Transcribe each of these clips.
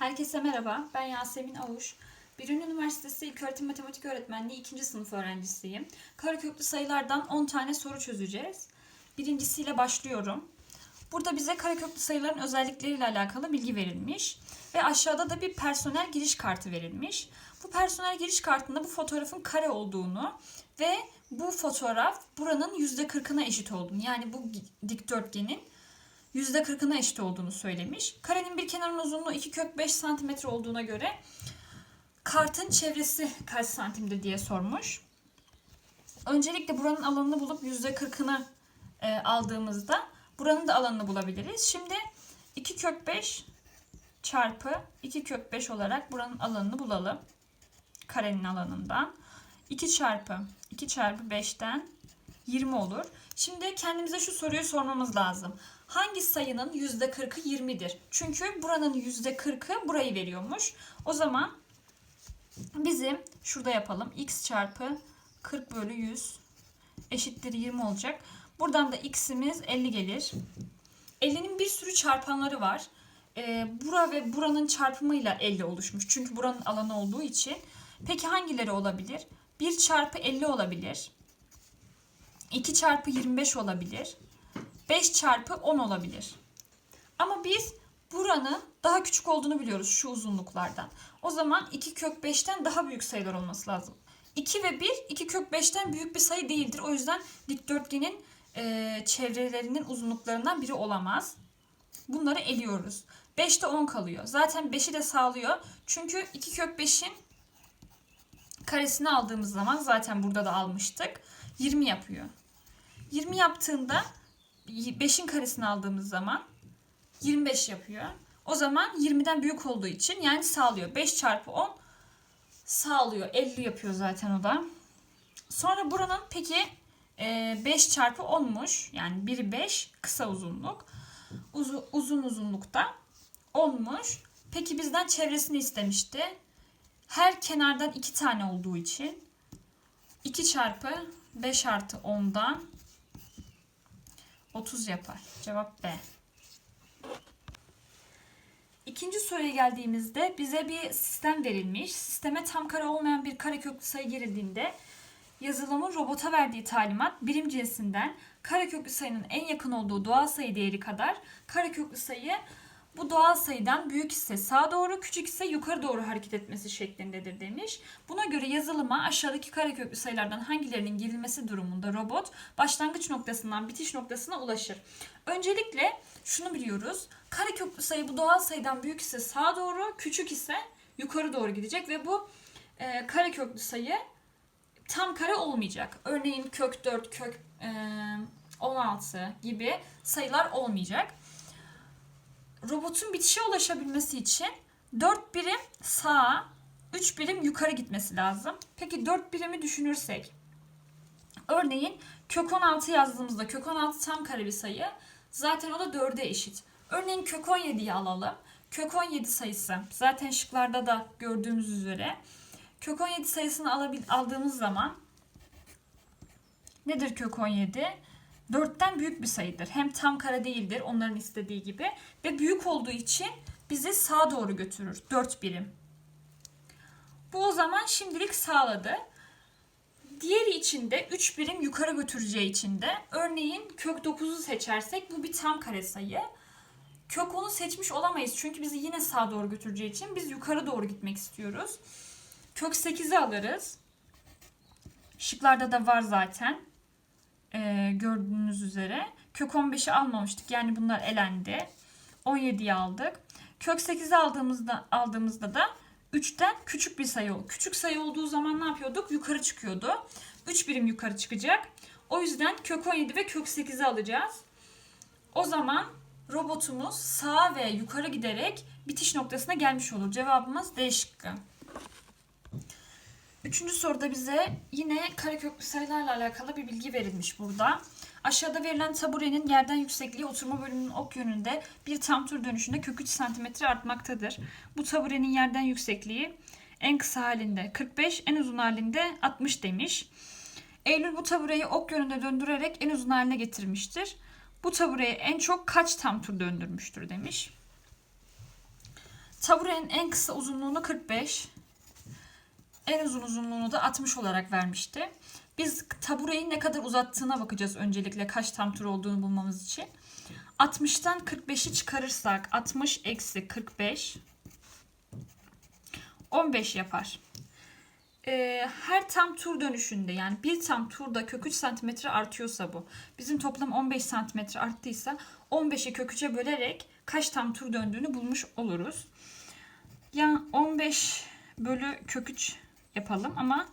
Herkese merhaba, ben Yasemin Avuş. Birün Üniversitesi İlköğretim Matematik Öğretmenliği 2. sınıf öğrencisiyim. Kareköklü sayılardan 10 tane soru çözeceğiz. Birincisiyle başlıyorum. Burada bize kareköklü sayıların özellikleriyle alakalı bilgi verilmiş. Ve aşağıda da bir personel giriş kartı verilmiş. Bu personel giriş kartında bu fotoğrafın kare olduğunu ve bu fotoğraf buranın %40'ına eşit olduğunu yani bu dikdörtgenin %40'ına eşit olduğunu söylemiş. Karenin bir kenarının uzunluğu 2 kök 5 santimetre olduğuna göre kartın çevresi kaç santimdir diye sormuş. Öncelikle buranın alanını bulup %40'ını e, aldığımızda buranın da alanını bulabiliriz. Şimdi 2 kök 5 çarpı 2 kök 5 olarak buranın alanını bulalım. Karenin alanından. 2 çarpı 2 çarpı 5'ten 20 olur. Şimdi kendimize şu soruyu sormamız lazım. Hangi sayının %40'ı 20'dir? Çünkü buranın %40'ı burayı veriyormuş. O zaman bizim şurada yapalım. x çarpı 40 bölü 100 eşittir 20 olacak. Buradan da x'imiz 50 gelir. 50'nin bir sürü çarpanları var. Ee, bura ve buranın çarpımıyla 50 oluşmuş. Çünkü buranın alanı olduğu için. Peki hangileri olabilir? 1 çarpı 50 olabilir. 2 çarpı 25 olabilir. 5 çarpı 10 olabilir. Ama biz buranın daha küçük olduğunu biliyoruz şu uzunluklardan. O zaman 2 kök 5'ten daha büyük sayılar olması lazım. 2 ve 1 2 kök 5'ten büyük bir sayı değildir. O yüzden dikdörtgenin e, çevrelerinin uzunluklarından biri olamaz. Bunları eliyoruz. 5'te 10 kalıyor. Zaten 5'i de sağlıyor. Çünkü 2 kök 5'in karesini aldığımız zaman zaten burada da almıştık. 20 yapıyor. 20 yaptığında 5'in karesini aldığımız zaman 25 yapıyor. O zaman 20'den büyük olduğu için yani sağlıyor. 5 çarpı 10 sağlıyor. 50 yapıyor zaten o da. Sonra buranın peki 5 çarpı 10'muş. Yani biri 5 kısa uzunluk. Uzun, uzun uzunlukta 10'muş. Peki bizden çevresini istemişti. Her kenardan 2 tane olduğu için 2 çarpı 5 artı 10'dan 30 yapar. Cevap B. İkinci soruya geldiğimizde bize bir sistem verilmiş. Sisteme tam kare olmayan bir kareköklü sayı girildiğinde yazılımın robota verdiği talimat birim cinsinden kareköklü sayının en yakın olduğu doğal sayı değeri kadar kareköklü sayı bu doğal sayıdan büyük ise sağa doğru, küçük ise yukarı doğru hareket etmesi şeklindedir demiş. Buna göre yazılıma aşağıdaki kareköklü sayılardan hangilerinin girilmesi durumunda robot başlangıç noktasından bitiş noktasına ulaşır. Öncelikle şunu biliyoruz. Kareköklü sayı bu doğal sayıdan büyük ise sağa doğru, küçük ise yukarı doğru gidecek ve bu e, kareköklü sayı tam kare olmayacak. Örneğin kök 4, kök e, 16 gibi sayılar olmayacak robotun bitişe ulaşabilmesi için 4 birim sağa, 3 birim yukarı gitmesi lazım. Peki 4 birimi düşünürsek örneğin kök 16 yazdığımızda kök 16 tam kare bir sayı. Zaten o da 4'e eşit. Örneğin kök 17'yi alalım. Kök 17 sayısı zaten şıklarda da gördüğümüz üzere kök 17 sayısını alabil, aldığımız zaman nedir kök 17? 4'ten büyük bir sayıdır. Hem tam kare değildir onların istediği gibi ve büyük olduğu için bizi sağa doğru götürür. 4 birim. Bu o zaman şimdilik sağladı. Diğeri için de 3 birim yukarı götüreceği için de örneğin kök 9'u seçersek bu bir tam kare sayı. Kök 10'u seçmiş olamayız çünkü bizi yine sağa doğru götüreceği için biz yukarı doğru gitmek istiyoruz. Kök 8'i alırız. Şıklarda da var zaten e, gördüğünüz üzere. Kök 15'i almamıştık. Yani bunlar elendi. 17'yi aldık. Kök 8'i aldığımızda aldığımızda da 3'ten küçük bir sayı oldu. Küçük sayı olduğu zaman ne yapıyorduk? Yukarı çıkıyordu. 3 birim yukarı çıkacak. O yüzden kök 17 ve kök 8'i alacağız. O zaman robotumuz sağa ve yukarı giderek bitiş noktasına gelmiş olur. Cevabımız D şıkkı. Üçüncü soruda bize yine kareköklü sayılarla alakalı bir bilgi verilmiş burada. Aşağıda verilen taburenin yerden yüksekliği oturma bölümünün ok yönünde bir tam tur dönüşünde kök 3 cm artmaktadır. Bu taburenin yerden yüksekliği en kısa halinde 45, en uzun halinde 60 demiş. Eylül bu tabureyi ok yönünde döndürerek en uzun haline getirmiştir. Bu tabureyi en çok kaç tam tur döndürmüştür demiş. Taburenin en kısa uzunluğunu 45. En uzun uzunluğunu da 60 olarak vermişti. Biz tabureyi ne kadar uzattığına bakacağız öncelikle kaç tam tur olduğunu bulmamız için. 60'tan 45'i çıkarırsak 60 eksi 45 15 yapar. Ee, her tam tur dönüşünde yani bir tam turda kök 3 cm artıyorsa bu. Bizim toplam 15 cm arttıysa 15'i kök 3'e bölerek kaç tam tur döndüğünü bulmuş oluruz. Yani 15 bölü kök 3 yapalım ama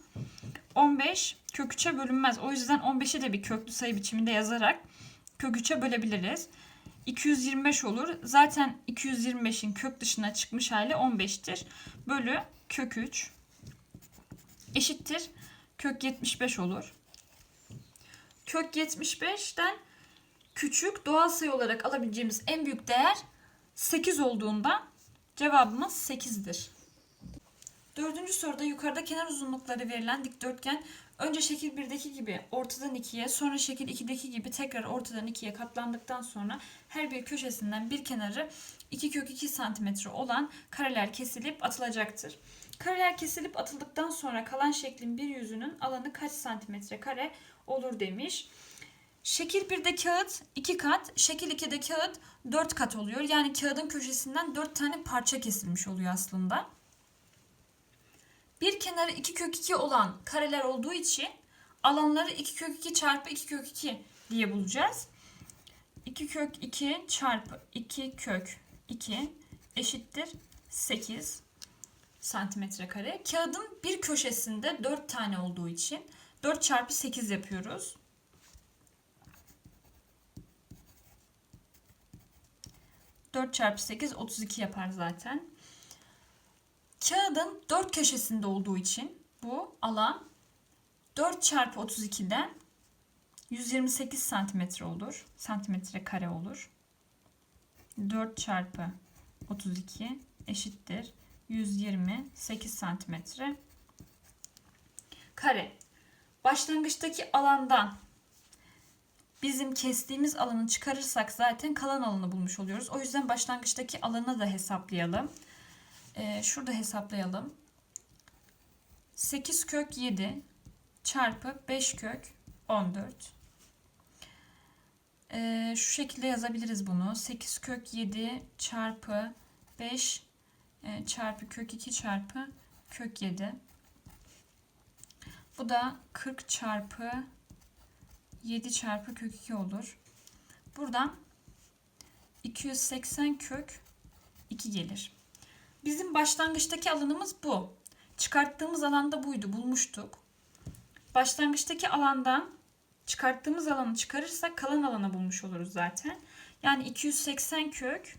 15 kök 3'e bölünmez. O yüzden 15'i de bir köklü sayı biçiminde yazarak kök 3'e bölebiliriz. 225 olur. Zaten 225'in kök dışına çıkmış hali 15'tir. Bölü kök 3 eşittir. Kök 75 olur. Kök 75'ten küçük doğal sayı olarak alabileceğimiz en büyük değer 8 olduğunda cevabımız 8'dir. Dördüncü soruda yukarıda kenar uzunlukları verilen dikdörtgen önce şekil 1'deki gibi ortadan 2'ye sonra şekil 2'deki gibi tekrar ortadan 2'ye katlandıktan sonra her bir köşesinden bir kenarı 2 kök 2 cm olan kareler kesilip atılacaktır. Kareler kesilip atıldıktan sonra kalan şeklin bir yüzünün alanı kaç santimetre kare olur demiş. Şekil 1'de kağıt 2 kat, şekil 2'de kağıt 4 kat oluyor. Yani kağıdın köşesinden 4 tane parça kesilmiş oluyor aslında. Bir kenarı 2 kök 2 olan kareler olduğu için alanları 2 kök 2 çarpı 2 kök 2 diye bulacağız. 2 kök 2 çarpı 2 kök 2 eşittir 8 santimetre kare. Kağıdın bir köşesinde 4 tane olduğu için 4 çarpı 8 yapıyoruz. Dört çarpı 8 32 yapar zaten. Kağıdın dört köşesinde olduğu için bu alan 4 çarpı 32'den 128 santimetre olur. Santimetre kare olur. 4 çarpı 32 eşittir. 128 santimetre kare. Başlangıçtaki alandan bizim kestiğimiz alanı çıkarırsak zaten kalan alanı bulmuş oluyoruz. O yüzden başlangıçtaki alanı da hesaplayalım. Ee, şurada hesaplayalım. 8 kök 7 çarpı 5 kök 14. Ee, şu şekilde yazabiliriz bunu. 8 kök 7 çarpı 5 e, çarpı kök 2 çarpı kök 7. Bu da 40 çarpı 7 çarpı kök 2 olur. Buradan 280 kök 2 gelir. Bizim başlangıçtaki alanımız bu. Çıkarttığımız alanda buydu. Bulmuştuk. Başlangıçtaki alandan çıkarttığımız alanı çıkarırsak kalan alanı bulmuş oluruz zaten. Yani 280 kök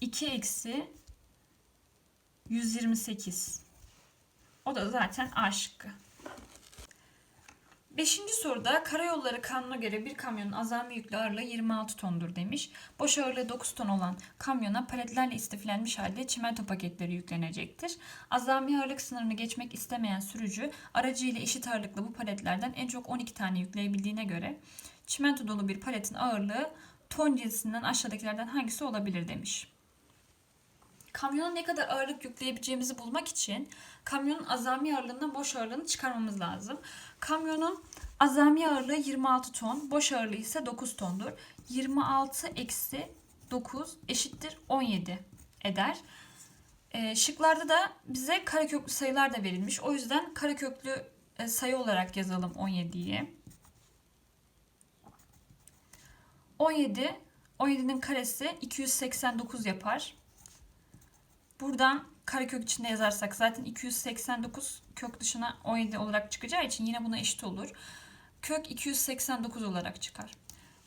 2 eksi 128. O da zaten A şıkkı. Beşinci soruda karayolları kanuna göre bir kamyonun azami yüklü ağırlığı 26 tondur demiş. Boş ağırlığı 9 ton olan kamyona paletlerle istiflenmiş halde çimento paketleri yüklenecektir. Azami ağırlık sınırını geçmek istemeyen sürücü aracıyla eşit ağırlıklı bu paletlerden en çok 12 tane yükleyebildiğine göre çimento dolu bir paletin ağırlığı ton cinsinden aşağıdakilerden hangisi olabilir demiş. Kamyona ne kadar ağırlık yükleyebileceğimizi bulmak için kamyonun azami ağırlığından boş ağırlığını çıkarmamız lazım. Kamyonun azami ağırlığı 26 ton, boş ağırlığı ise 9 tondur. 26 eksi 9 eşittir 17 eder. E, şıklarda da bize kareköklü sayılar da verilmiş. O yüzden kareköklü e, sayı olarak yazalım 17'yi. 17, 17'nin karesi 289 yapar. Buradan karekök içinde yazarsak zaten 289 kök dışına 17 olarak çıkacağı için yine buna eşit olur. Kök 289 olarak çıkar.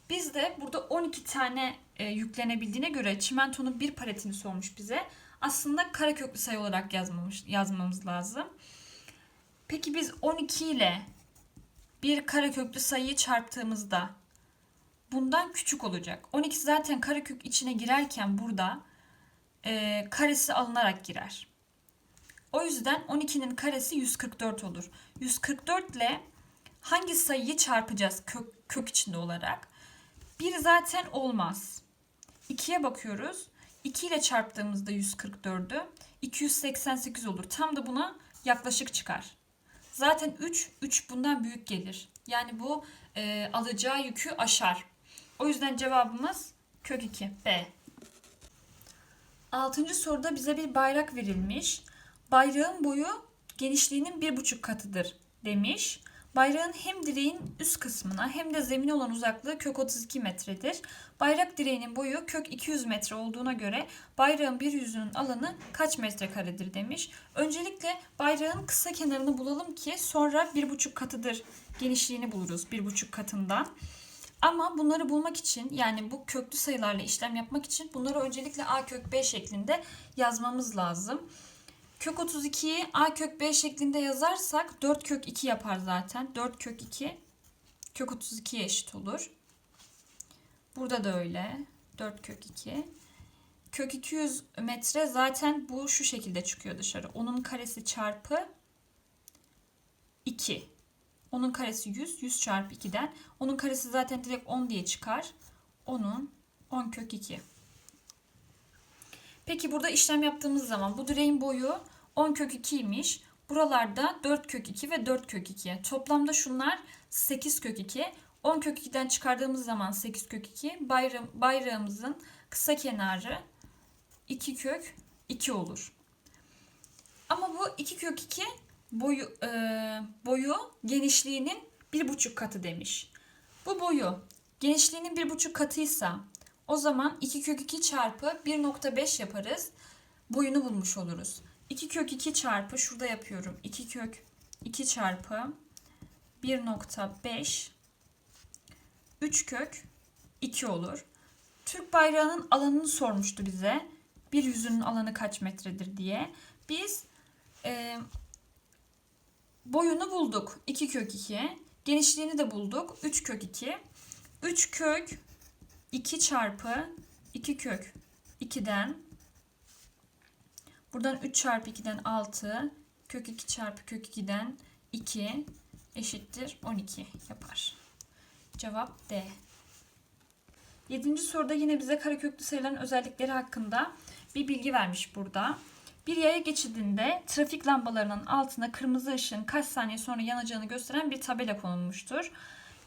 Biz de burada 12 tane e, yüklenebildiğine göre çimentonun bir paletini sormuş bize. Aslında kareköklü sayı olarak yazmamış, yazmamız lazım. Peki biz 12 ile bir kareköklü sayıyı çarptığımızda bundan küçük olacak. 12 zaten karekök içine girerken burada e, karesi alınarak girer. O yüzden 12'nin karesi 144 olur. 144 ile hangi sayıyı çarpacağız kök, kök içinde olarak? 1 zaten olmaz. 2'ye bakıyoruz. 2 ile çarptığımızda 144'ü 288 olur. Tam da buna yaklaşık çıkar. Zaten 3, 3 bundan büyük gelir. Yani bu e, alacağı yükü aşar. O yüzden cevabımız kök 2 B. Altıncı soruda bize bir bayrak verilmiş. Bayrağın boyu genişliğinin bir buçuk katıdır demiş. Bayrağın hem direğin üst kısmına hem de zemine olan uzaklığı kök 32 metredir. Bayrak direğinin boyu kök 200 metre olduğuna göre bayrağın bir yüzünün alanı kaç metrekaredir demiş. Öncelikle bayrağın kısa kenarını bulalım ki sonra bir buçuk katıdır genişliğini buluruz bir buçuk katından. Ama bunları bulmak için yani bu köklü sayılarla işlem yapmak için bunları öncelikle a kök b şeklinde yazmamız lazım. Kök 32'yi a kök b şeklinde yazarsak 4 kök 2 yapar zaten. 4 kök 2 kök 32'ye eşit olur. Burada da öyle. 4 kök 2. Kök 200 metre zaten bu şu şekilde çıkıyor dışarı. Onun karesi çarpı 2. Onun karesi 100. 100 çarpı 2'den. Onun karesi zaten direkt 10 diye çıkar. Onun 10 kök 2. Peki burada işlem yaptığımız zaman bu direğin boyu 10 kök 2'ymiş. Buralarda 4 kök 2 ve 4 kök 2. Toplamda şunlar 8 kök 2. 10 kök 2'den çıkardığımız zaman 8 kök 2. Bayrağım, bayrağımızın kısa kenarı 2 kök 2 olur. Ama bu 2 kök 2 boyu e, boyu genişliğinin bir buçuk katı demiş. Bu boyu genişliğinin bir buçuk katıysa o zaman 2 kök 2 çarpı 1.5 yaparız. Boyunu bulmuş oluruz. 2 kök 2 çarpı şurada yapıyorum. 2 kök 2 çarpı 1.5 3 kök 2 olur. Türk bayrağının alanını sormuştu bize. Bir yüzünün alanı kaç metredir diye. Biz e, boyunu bulduk. 2 kök 2. Genişliğini de bulduk. 3 kök 2. 3 kök 2 çarpı 2 kök 2'den buradan 3 çarpı 2'den 6 kök 2 çarpı kök 2'den 2 eşittir 12 yapar. Cevap D. Yedinci soruda yine bize kareköklü sayıların özellikleri hakkında bir bilgi vermiş burada. Bir yaya geçidinde trafik lambalarının altına kırmızı ışığın kaç saniye sonra yanacağını gösteren bir tabela konulmuştur.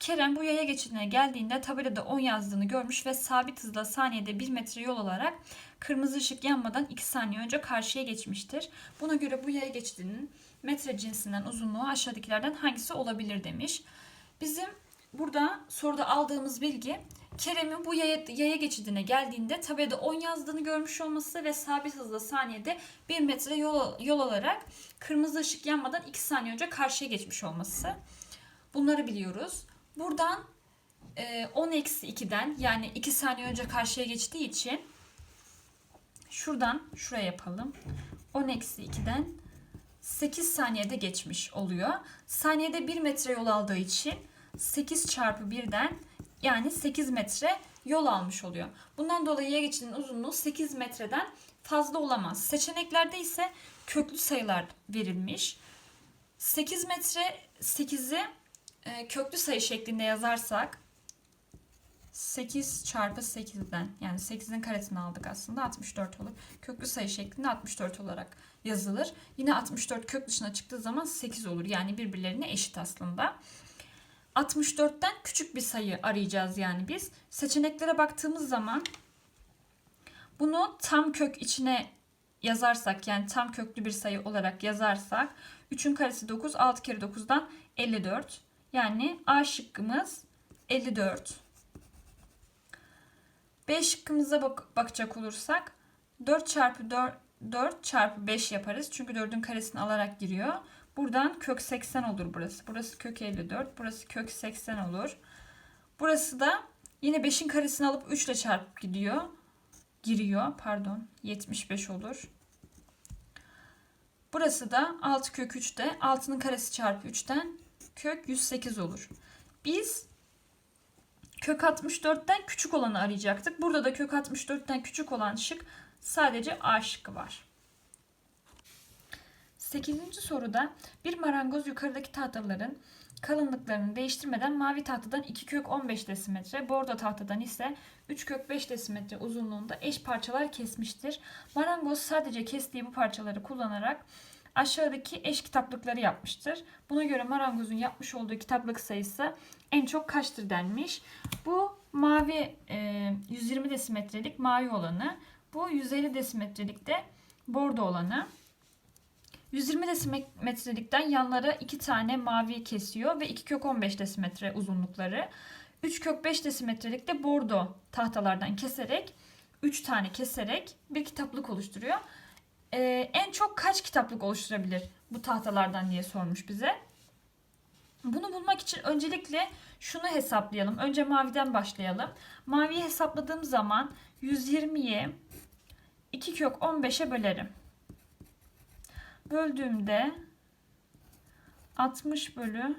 Kerem bu yaya geçidine geldiğinde tabelada 10 yazdığını görmüş ve sabit hızla saniyede 1 metre yol alarak kırmızı ışık yanmadan 2 saniye önce karşıya geçmiştir. Buna göre bu yaya geçidinin metre cinsinden uzunluğu aşağıdakilerden hangisi olabilir demiş. Bizim burada soruda aldığımız bilgi Kerem'in bu yaya, yaya geçidine geldiğinde tabelada 10 yazdığını görmüş olması ve sabit hızla saniyede 1 metre yol, yol alarak kırmızı ışık yanmadan 2 saniye önce karşıya geçmiş olması. Bunları biliyoruz. Buradan e, 10 eksi 2'den yani 2 saniye önce karşıya geçtiği için şuradan şuraya yapalım. 10 eksi 2'den 8 saniyede geçmiş oluyor. Saniyede 1 metre yol aldığı için 8 çarpı 1'den yani 8 metre yol almış oluyor. Bundan dolayı yaya geçidinin uzunluğu 8 metreden fazla olamaz. Seçeneklerde ise köklü sayılar verilmiş. 8 metre 8'i e, köklü sayı şeklinde yazarsak 8 çarpı 8'den yani 8'in karesini aldık aslında 64 olur. Köklü sayı şeklinde 64 olarak yazılır. Yine 64 kök dışına çıktığı zaman 8 olur. Yani birbirlerine eşit aslında. 64'ten küçük bir sayı arayacağız yani biz. Seçeneklere baktığımız zaman bunu tam kök içine yazarsak yani tam köklü bir sayı olarak yazarsak 3'ün karesi 9, 6 kere 9'dan 54. Yani A şıkkımız 54. B şıkkımıza bak bakacak olursak 4 çarpı 4, 4 çarpı 5 yaparız. Çünkü 4'ün karesini alarak giriyor. Buradan kök 80 olur burası. Burası kök 54. Burası kök 80 olur. Burası da yine 5'in karesini alıp 3 ile çarpıp gidiyor. Giriyor. Pardon. 75 olur. Burası da 6 kök 3'te 6'nın karesi çarpı 3'ten kök 108 olur. Biz kök 64'ten küçük olanı arayacaktık. Burada da kök 64'ten küçük olan şık sadece A şıkkı var. 8. soruda bir marangoz yukarıdaki tahtaların kalınlıklarını değiştirmeden mavi tahtadan 2 kök 15 desimetre, bordo tahtadan ise 3 kök 5 desimetre uzunluğunda eş parçalar kesmiştir. Marangoz sadece kestiği bu parçaları kullanarak aşağıdaki eş kitaplıkları yapmıştır. Buna göre marangozun yapmış olduğu kitaplık sayısı en çok kaçtır denmiş. Bu mavi e, 120 desimetrelik mavi olanı, bu 150 desimetrelik de bordo olanı. 120 desimetrelikten yanlara 2 tane mavi kesiyor ve 2 kök 15 desimetre uzunlukları. 3 kök 5 desimetrelik de bordo tahtalardan keserek 3 tane keserek bir kitaplık oluşturuyor. Ee, en çok kaç kitaplık oluşturabilir bu tahtalardan diye sormuş bize. Bunu bulmak için öncelikle şunu hesaplayalım. Önce maviden başlayalım. Maviyi hesapladığım zaman 120'yi 2 kök 15'e bölerim. Böldüğümde 60 bölü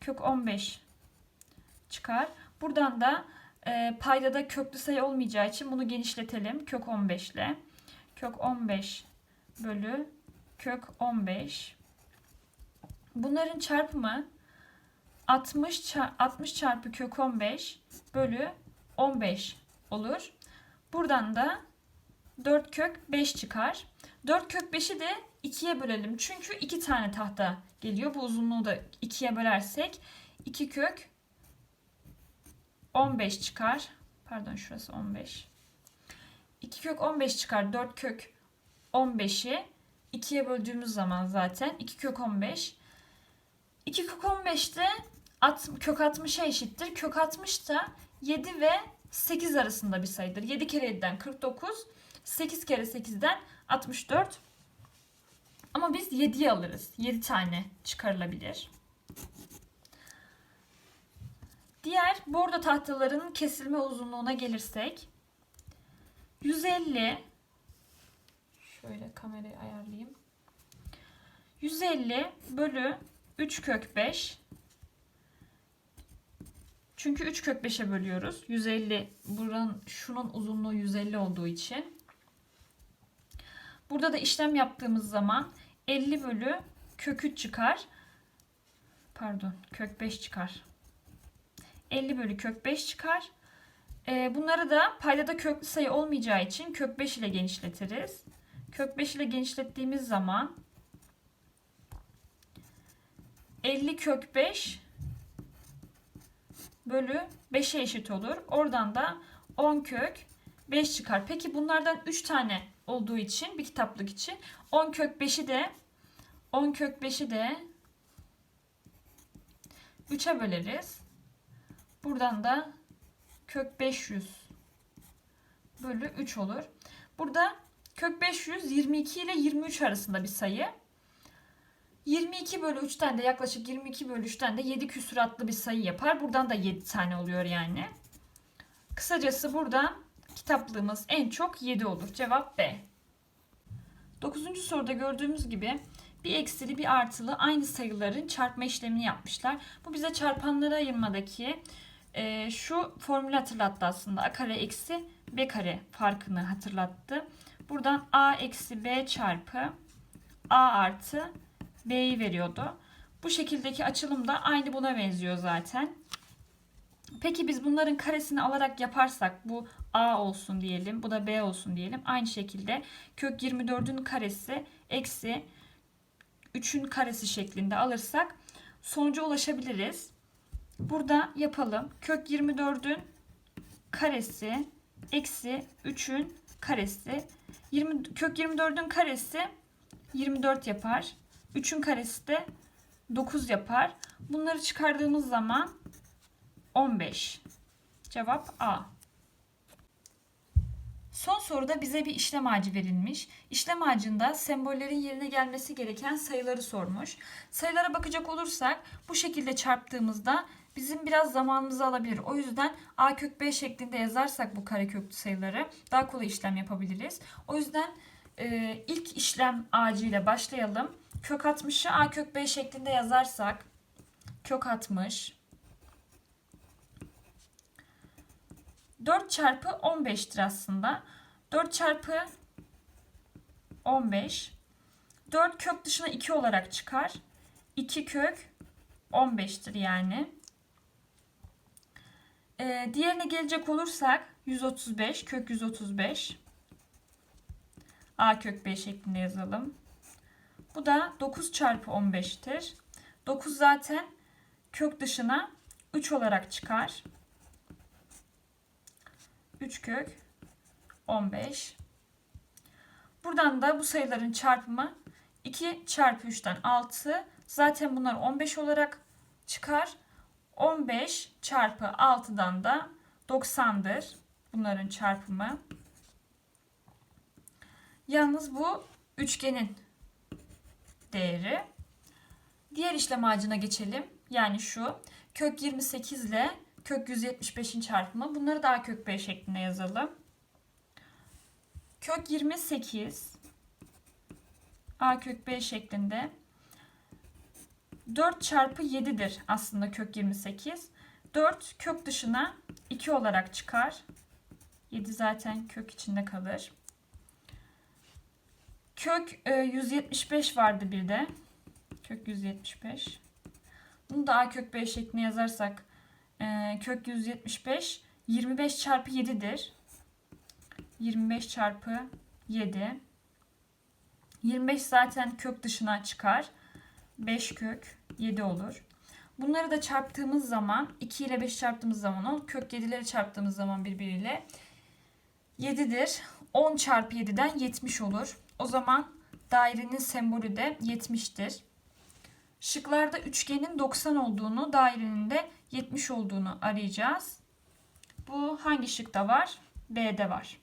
kök 15 çıkar. Buradan da e, paydada köklü sayı olmayacağı için bunu genişletelim. Kök 15 ile. Kök 15 bölü kök 15. Bunların çarpımı 60 çar 60 çarpı kök 15 bölü 15 olur. Buradan da 4 kök 5 çıkar. 4 kök 5'i de 2'ye bölelim. Çünkü 2 tane tahta geliyor. Bu uzunluğu da 2'ye bölersek 2 kök 15 çıkar. Pardon şurası 15. 2 kök 15 çıkar. 4 kök 15'i 2'ye böldüğümüz zaman zaten 2 kök 15. 2 kök 15 de at, kök 60'a eşittir. Kök 60 da 7 ve 8 arasında bir sayıdır. 7 kere 7'den 49. 8 kere 8'den 64. Ama biz 7'yi alırız. 7 tane çıkarılabilir. Diğer bordo tahtalarının kesilme uzunluğuna gelirsek 150 şöyle kamerayı ayarlayayım. 150 bölü 3 kök 5 çünkü 3 kök 5'e bölüyoruz. 150 buranın şunun uzunluğu 150 olduğu için. Burada da işlem yaptığımız zaman 50 bölü kök 3 çıkar. Pardon kök 5 çıkar. 50 bölü kök 5 çıkar. Ee, bunları da paydada köklü sayı olmayacağı için kök 5 ile genişletiriz. Kök 5 ile genişlettiğimiz zaman 50 kök 5 bölü 5'e eşit olur. Oradan da 10 kök 5 çıkar. Peki bunlardan 3 tane olduğu için bir kitaplık için 10 kök 5'i de 10 kök 5'i de 3'e böleriz. Buradan da kök 500 bölü 3 olur. Burada kök 500 22 ile 23 arasında bir sayı. 22 bölü 3'ten de yaklaşık 22 bölü 3'ten de 7 küsuratlı bir sayı yapar. Buradan da 7 tane oluyor yani. Kısacası buradan kitaplığımız en çok 7 olur. Cevap B. 9. soruda gördüğümüz gibi bir eksili bir artılı aynı sayıların çarpma işlemini yapmışlar. Bu bize çarpanları ayırmadaki e, şu formülü hatırlattı aslında. A kare eksi B kare farkını hatırlattı. Buradan A eksi B çarpı A artı B'yi veriyordu. Bu şekildeki açılım da aynı buna benziyor zaten. Peki biz bunların karesini alarak yaparsak bu A olsun diyelim. Bu da B olsun diyelim. Aynı şekilde kök 24'ün karesi eksi 3'ün karesi şeklinde alırsak sonuca ulaşabiliriz. Burada yapalım. Kök 24'ün karesi eksi 3'ün karesi. 20, kök 24'ün karesi 24 yapar. 3'ün karesi de 9 yapar. Bunları çıkardığımız zaman 15. Cevap A. Son soruda bize bir işlem ağacı verilmiş. İşlem ağacında sembollerin yerine gelmesi gereken sayıları sormuş. Sayılara bakacak olursak bu şekilde çarptığımızda bizim biraz zamanımızı alabilir. O yüzden a kök b şeklinde yazarsak bu kareköklü sayıları daha kolay işlem yapabiliriz. O yüzden e, ilk işlem ağacıyla başlayalım. Kök 60'ı a kök b şeklinde yazarsak kök 60 4 çarpı 15'tir aslında. 4 çarpı 15 4 kök dışına 2 olarak çıkar. 2 kök 15'tir yani. Ee, diğerine gelecek olursak 135 kök 135 a kök b şeklinde yazalım. Bu da 9 çarpı 15'tir. 9 zaten kök dışına 3 olarak çıkar. 3 kök 15. Buradan da bu sayıların çarpımı 2 çarpı 3'ten 6. Zaten bunlar 15 olarak çıkar. 15 çarpı 6'dan da 90'dır. Bunların çarpımı. Yalnız bu üçgenin değeri. Diğer işlem ağacına geçelim. Yani şu kök 28 ile kök 175'in çarpımı. Bunları da a kök b şeklinde yazalım. Kök 28 a kök b şeklinde 4 çarpı 7'dir aslında kök 28. 4 kök dışına 2 olarak çıkar. 7 zaten kök içinde kalır. Kök e, 175 vardı bir de. Kök 175. Bunu da a kök b şeklinde yazarsak e, kök 175 25 çarpı 7'dir. 25 çarpı 7. 25 zaten kök dışına çıkar. 5 kök 7 olur. Bunları da çarptığımız zaman 2 ile 5 çarptığımız zaman o kök 7'leri çarptığımız zaman birbiriyle 7'dir. 10 çarpı 7'den 70 olur. O zaman dairenin sembolü de 70'tir. Şıklarda üçgenin 90 olduğunu, dairenin de 70 olduğunu arayacağız. Bu hangi şıkta var? B'de var.